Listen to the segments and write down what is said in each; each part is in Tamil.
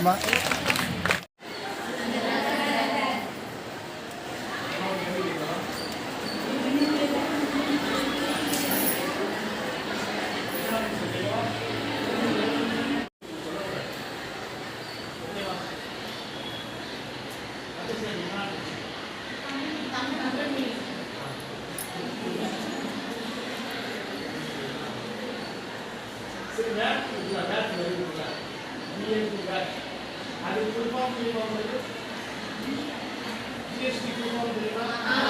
இருக்கட்டுமா Sit back, back, back, back. வரட்டுமா எல்லாம்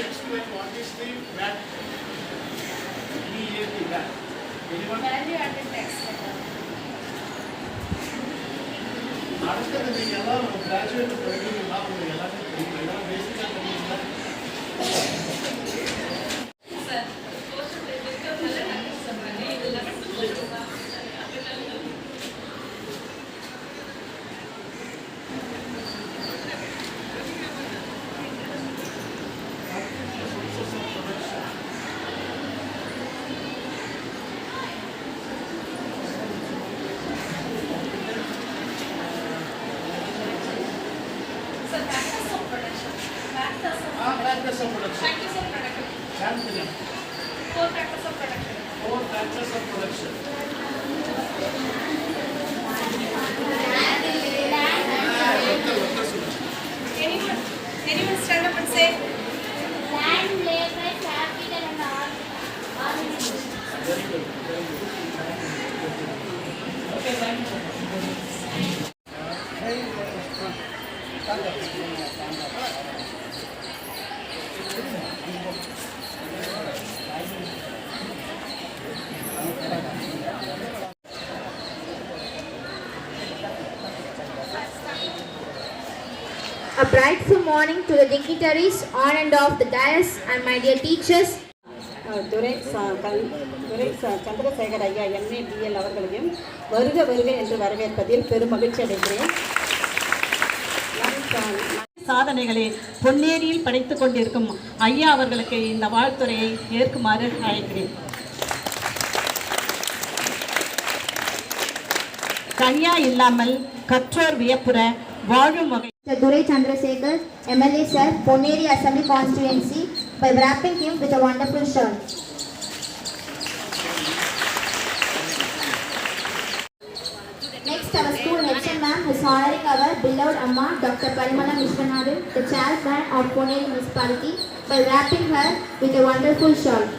to explain what is the VAT? VAT, VAT. Anyone? Value added tax. ಅಷ್ಟೇ ನೀವು ಎಲ್ಲರೂ ಗ್ರಾಜುಯೇಟ್ ಬೆಳಗಿನ factors of production. Factors of production. Champion. Four factors of production. Four factors of production. A brightful morning to the dignitaries on and off the dais and my dear teachers. Uh, துரை ச- துரை ச- சந்திரசேகர் ஐயா எம்ஏ பிஎல் அவர்களையும் வருக வருக என்று வரவேற்பதில் பெரும் மகிழ்ச்சி அடைகிறேன் சாதனைகளை பொன்னேரியில் படைத்துக் கொண்டிருக்கும் ஐயா அவர்களுக்கு இந்த வாழ்த்துறையை ஏற்குமாறு அழைக்கிறேன் தனியா இல்லாமல் கற்றோர் வியப்புற வாழும் வகை Mr. Durai Chandrasekhar, MLA Sir, Poneri Assembly Constituency, by wrapping him with a wonderful shawl. Next, our school HM ma'am is honoring our beloved Amma, Dr. Parimala Vishwanathan, the chairman of Poneri Municipality, by wrapping her with a wonderful shawl.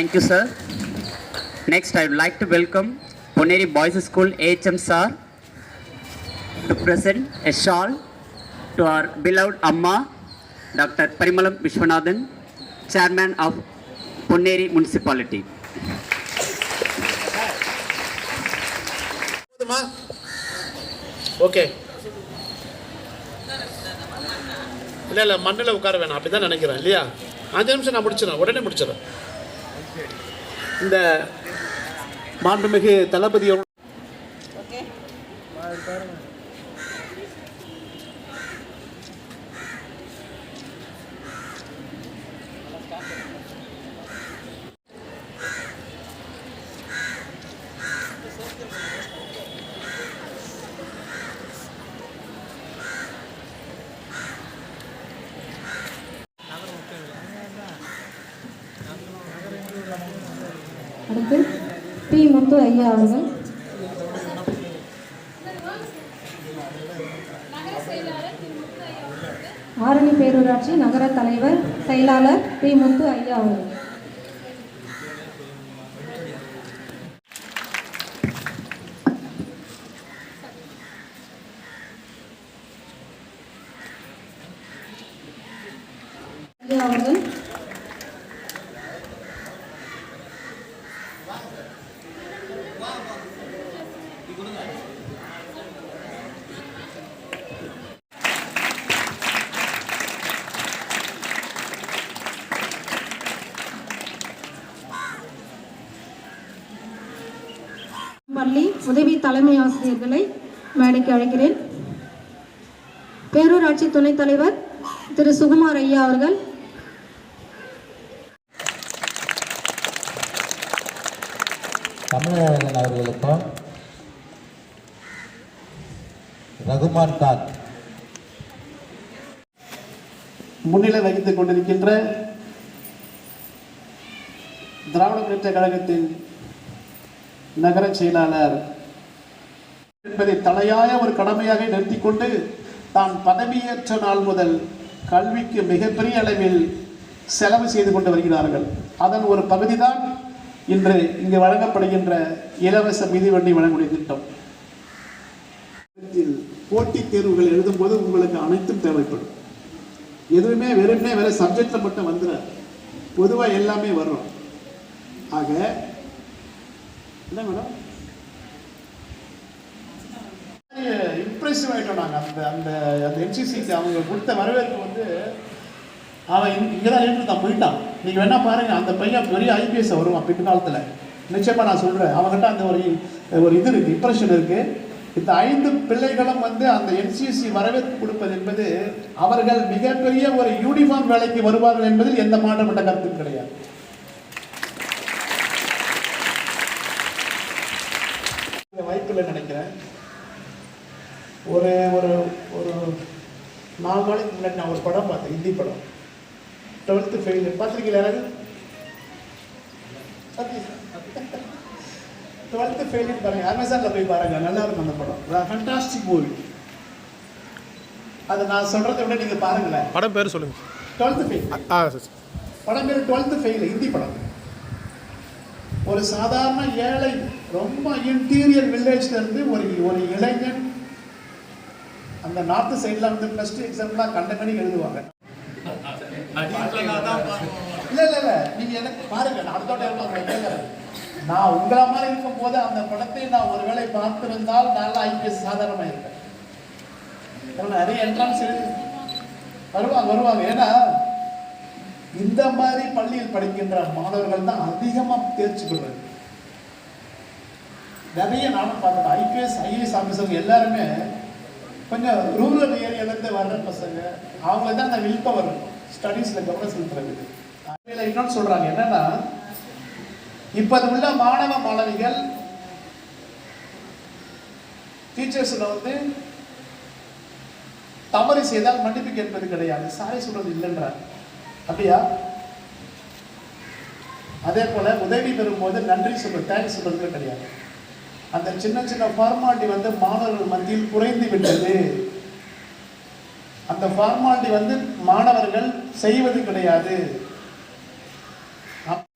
Thank you, sir. Next, I would like to welcome Poneri Boys School AHM sir to present a shawl to our beloved Amma, Dr. Parimalam Vishwanathan, Chairman of Poneri Municipality. போதுமா ஓகே இல்லை இல்லை மண்ணில் உட்கார வேணாம் அப்படி தான் நினைக்கிறேன் இல்லையா அஞ்சு நிமிஷம் நான் முடிச்சிடறேன் உடனே முடிச்சிடறேன் இந்த மாண்புமிகு தளபதியோட ஓகே பி. முத்து ஐயா அவர்கள். ஆரணி பேரூராட்சி நகர தலைவர் செயலாளர் பி. முத்து ஐயா அவர்கள் ஐயா அவர்கள் பள்ளி உதவி தலைமை ஆசிரியர்களை மேடைக்கு அழைக்கிறேன். பேரூராட்சி துணைத் தலைவர் திரு சுகுமார் ஐயா அவர்கள். தமிழழகன் அவர்களுக்கும் ரகுமான் கான். முன்னிலை வகித்துக் கொண்டிருக்கின்ற திராவிட முன்னேற்ற கழகத்தின் நகர செயலாளர் என்பதை தலையாய ஒரு கடமையாக நிறுத்தி கொண்டு தான் பதவியேற்ற நாள் முதல் கல்விக்கு மிகப்பெரிய அளவில் செலவு செய்து கொண்டு வருகிறார்கள். அதன் ஒரு பகுதிதான் இன்று இங்கு வழங்கப்படுகின்ற இலவச மிதிவண்டி வழங்கக்கூடிய திட்டம். போட்டித் தேர்வுகள் எழுதும்போது உங்களுக்கு அனைத்தும் தேவைப்படும். எதுவுமே வெறுமே வேற சப்ஜெக்ட்ல மட்டும் வந்துடாது பொதுவாக எல்லாமே வரும். ஆக என்ன மேடம் இம்ப்ரெசிவ் ஆகிட்டோம் நாங்கள் அந்த அந்த அந்த என்சிசிக்கு அவங்க கொடுத்த வரவேற்பு வந்து அவன் இங்கே தான் இருந்து தான் போயிட்டான். நீங்கள் வேணால் பாருங்கள் அந்த பையன் பெரிய ஐபிஎஸ் வருவான் பிற்காலத்தில். நிச்சயமாக நான் சொல்கிறேன் அவங்ககிட்ட அந்த ஒரு ஒரு இது இருக்குது இம்ப்ரெஷன் இருக்குது இந்த ஐந்து பிள்ளைகளும் வந்து அந்த என்சிசி வரவேற்பு கொடுப்பது என்பது அவர்கள் மிகப்பெரிய ஒரு யூனிஃபார்ம் வேலைக்கு வருவார்கள் என்பதில் எந்த மாற்றப்பட்ட கருத்தும் கிடையாது. இந்த வாய்ப்பில்லை நினைக்கிறேன். ஒரு ஒரு ஒரு நாலு நாளைக்கு முன்னாடி நான் ஒரு படம் பார்த்தேன் ஹிந்தி படம். டுவெல்த்து ஃபெயில் பார்த்துருக்கீங்களா யாராவது டுவெல்த்து ஃபெயிலியர் பாருங்க அமேசானில் போய் பாருங்க நல்லா இருக்கும் அந்த படம். ஃபண்டாஸ்டிக் மூவி அது நான் சொல்கிறத விட நீங்கள் பாருங்களேன். படம் பேர் சொல்லுங்க. டுவெல்த்து ஃபெயில் ஆ சரி சரி. படம் பேர் டுவெல்த்து ஃபெயில் ஹிந்தி படம். ஒரு சாதாரண ஏழை ரொம்ப இன்டீரியர் வில்லேஜ்ல இருந்து ஒரு ஒரு இளைஞன் அந்த நார்த்து சைடில் வந்து ப்ளஸ் டூ எக்ஸாம்லாம் கண்டகணி எழுதுவாங்க. இல்லை இல்ல இல்ல. நீங்க எனக்கு பாருங்க நான் அடுத்த நான் உங்களா மாதிரி இருக்கும் போது அந்த படத்தை நான் ஒருவேளை பார்த்திருந்தால் நல்ல ஐபிஎஸ் சாதாரணமாக இருப்பேன் நிறைய என்ட்ரன்ஸ் வருவாங்க வருவாங்க. ஏன்னா இந்த மாதிரி பள்ளியில் படிக்கின்ற மாணவர்கள் தான் அதிகமா தேர்ச்சி பெறுவது நிறைய நானும் பார்த்துட்டேன். ஐபிஎஸ் ஐஏஎஸ் ஆஃபீஸர் எல்லாருமே கொஞ்சம் ரூரல் ஏரியாலேருந்து வர்ற பசங்க அவங்க தான் அந்த வில் பவர் ஸ்டடீஸில் கவனம் செலுத்துறது இன்னொன்று சொல்கிறாங்க என்னென்னா இப்போது உள்ள மாணவ மாணவிகள் டீச்சர்ஸில் வந்து தவறு செய்தால் மன்னிப்பு கேட்பது கிடையாது. சாரி சொல்றது இல்லைன்றார் அப்படியா? அதே போல உதவி பெறும்போது நன்றி சொல்றது தேங்க்ஸ் சொல்றது கிடையாது. அந்த சின்ன சின்ன ஃபார்மாலிட்டி வந்து மாணவர்கள் மத்தியில் குறைந்து விட்டது. அந்த ஃபார்மாலிட்டி வந்து மாணவர்கள் செய்வது கிடையாது.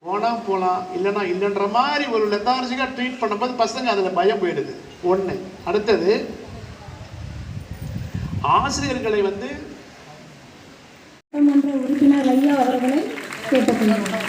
போனா போலாம் இல்லைன்னா இல்லைன்ற மாதிரி ஒரு லெத்தார்ஜிக்காக ட்ரீட் பண்ணும்போது பசங்க அதில் பயம் போயிடுது. ஒன்று அடுத்தது ஆசிரியர்களை வந்து உறுப்பினர் ஐயா அவர்களை கேட்டுக்கொள்கிறோம்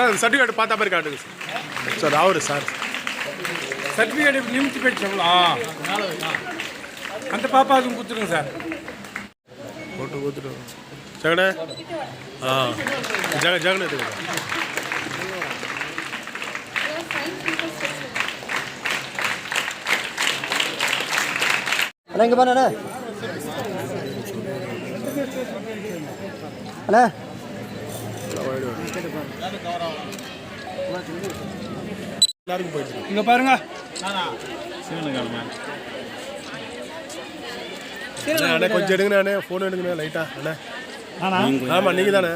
சார் அந்த சர்டிஃபிகேட் பார்த்தா மாதிரி காட்டுங்க சார். சார் அவரு சார். சர்டிஃபிகேட் நிமித்தி போயிடுச்சுங்களா அந்த பாப்பாவுக்கும் கொடுத்துருங்க சார். போட்டு கொடுத்துட்டு ஜெகனே. ஆ ஜெக ஜெகன் எடுத்துக்கோ. அண்ணா இங்கே பாருண்ணே அண்ணா. எல்லாருக்கும் போயிடுச்சு. இங்கே பாருங்க. அண்ணே கொஞ்சம் எடுங்கண்ணே அண்ணே ஃபோன் எடுங்கண்ணே லைட்டா அண்ணே. ஆமாம் நீங்கள் தானே